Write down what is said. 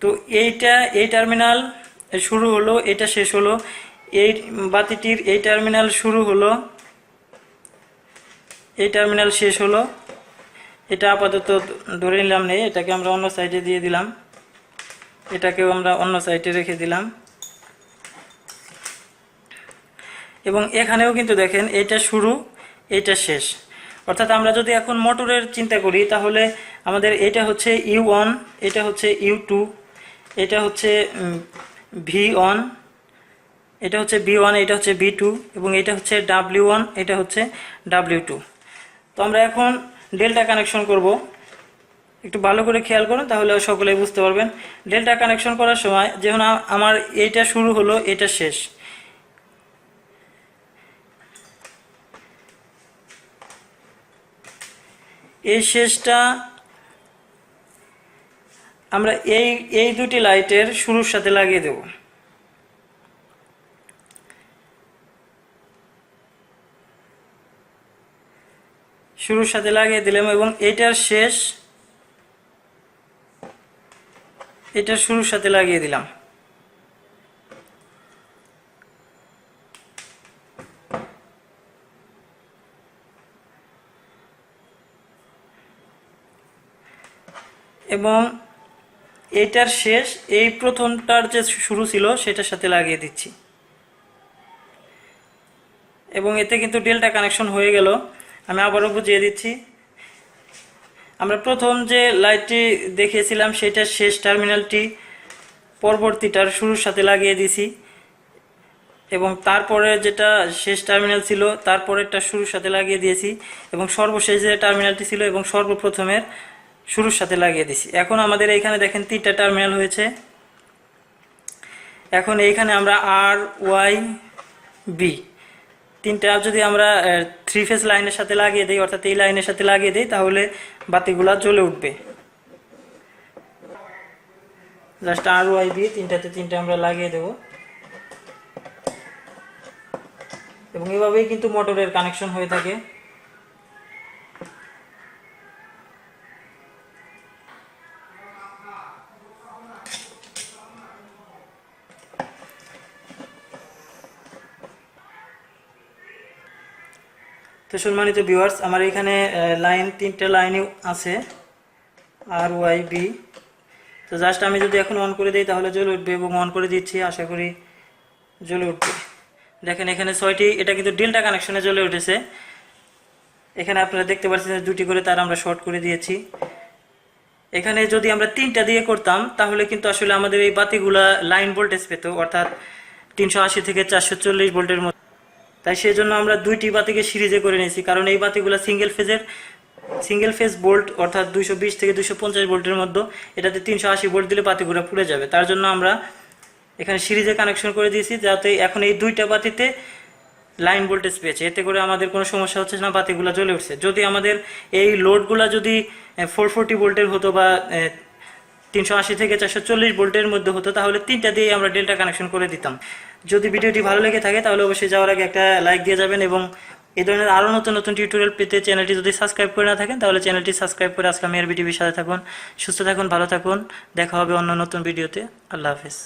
তো এইটা, এই টার্মিনাল শুরু হলো, এটা শেষ হলো। এই বাতিটির এই টার্মিনাল শুরু হলো। এই টার্মিনাল শেষ হলো। এটা আপাতত ধরে নিলাম নেই, এটাকে আমরা অন্য সাইডে দিয়ে দিলাম। এটাকেও আমরা অন্য সাইডে রেখে দিলাম। এবং এখানেও কিন্তু দেখেন, এটা শুরু, এটা শেষ। অর্থাৎ আমরা যদি এখন মোটরের চিন্তা করি, তাহলে আমাদের এটা হচ্ছে ইউ ওয়ান এটা হচ্ছে ইউ টু এটা হচ্ছে ভি ওয়ান এটা হচ্ছে বি ওয়ান এটা হচ্ছে বি টু এবং এটা হচ্ছে ডাব্লিউ ওয়ান এটা হচ্ছে ডাব্লিউ টু তো আমরা এখন ডেল্টা কানেকশন করব। একটু ভালো করে খেয়াল করুন, তাহলে সকলেই বুঝতে পারবেন। ডেল্টা কানেকশন করার সময়, যেমন আমার এইটা শুরু হলো, এটা শেষ। এই শেষটা আমরা এই এই দুটি লাইটের শুরুর সাথে লাগিয়ে দেব। শুরুর সাথে লাগিয়ে দিলাম এবং এটার শেষ, এটার শুরুর সাথে লাগিয়ে দিলাম। এবং এটার শেষ, এই প্রথমটার যে শুরু ছিল সেটার সাথে লাগিয়ে দিচ্ছি। এবং এতে কিন্তু ডেল্টা কানেকশন হয়ে গেল। আমি আবারও বুঝিয়ে দিচ্ছি। আমরা প্রথম যে লাইটটি দেখিয়েছিলাম, সেটার শেষ টার্মিনালটি পরবর্তীটার শুরুর সাথে লাগিয়ে দিছি। এবং তারপরে যেটা শেষ টার্মিনাল ছিল, তারপরেরটা শুরুর সাথে লাগিয়ে দিয়েছি। এবং সর্বশেষ যে টার্মিনালটি ছিল এবং সর্বপ্রথমের শুরুর সাথে লাগিয়ে দিছি। এখন আমাদের এইখানে দেখেন তিনটা টার্মিনাল হয়েছে। এখন এইখানে আমরা আর ওয়াই বি তিনটা যদি আমরা থ্রি ফেজ লাইনের সাথে লাগিয়ে দিই, অর্থাৎ এই লাইনের সাথে লাগিয়ে দিই, তাহলে বাতিগুলা জ্বলে উঠবে। জাস্ট আর ওয়াই বি তিনটাতে তিনটা আমরা লাগিয়ে দেব। এবং এভাবেই কিন্তু মোটরের কানেকশন হয়ে থাকে। তো সম্মানিত ভিউয়ার্স আমার এখানে লাইন তিনটে লাইনই আছে আর ওয়াই বি তো জাস্ট আমি যদি এখন অন করে দিই, তাহলে জ্বলে উঠবে এবং অন করে দিচ্ছি, আশা করি জ্বলে উঠবে। দেখেন, এখানে ছয়টি, এটা কিন্তু ডেল্টা কানেকশনে জ্বলে উঠেছে। এখানে আপনারা দেখতে পাচ্ছেন দুটি করে তার আমরা শর্ট করে দিয়েছি। এখানে যদি আমরা তিনটা দিয়ে করতাম, তাহলে কিন্তু আসলে আমাদের এই বাতিগুলা লাইন ভোল্টেজ পেত, অর্থাৎ তিনশো আশি থেকে চারশো চল্লিশ ভোল্টের মধ্যে তাই সেই জন্য আমরা দুইটি বাতিকে সিরিজে করে নিয়েছি। কারণ এই বাতিগুলো সিঙ্গেল ফেজের সিঙ্গেল ফেজ বোল্ট অর্থাৎ দুইশো বিশ থেকে দুইশো পঞ্চাশ ভোল্টের মধ্যে এটাতে তিনশো আশি ভোল্ট দিলে বাতিগুলো পুড়ে যাবে। তার জন্য আমরা এখানে সিরিজে কানেকশন করে দিয়েছি যাতে এখন এই দুইটা বাতিতে লাইন ভোল্টেজ পেয়েছে। এতে করে আমাদের কোনো সমস্যা হচ্ছে না, বাতিগুলো জ্বলে উঠছে। যদি আমাদের এই লোডগুলো যদি ফোর ফোরটি ভোল্টের হতো বা তিনশো আশি থেকে চারশো চল্লিশ ভোল্টের মধ্যে হতো, তাহলে তিনটা দিয়ে আমরা ডেল্টা কানেকশন করে দিতাম। যদি ভিডিওটি ভালো লেগে থাকে, তাহলে অবশ্যই যাওয়ার আগে একটা লাইক দিয়ে যাবেন এবং এই ধরনের আরও নতুন নতুন টিউটোরিয়াল পেতে চ্যানেলটি যদি সাবস্ক্রাইব করে না থাকেন, তাহলে চ্যানেলটি সাবস্ক্রাইব করে আসলাম মেয়ের ভিডিওর সাথে থাকুন। সুস্থ থাকুন, ভালো থাকুন। দেখা হবে অন্য নতুন ভিডিওতে আল্লাহ হাফেজ।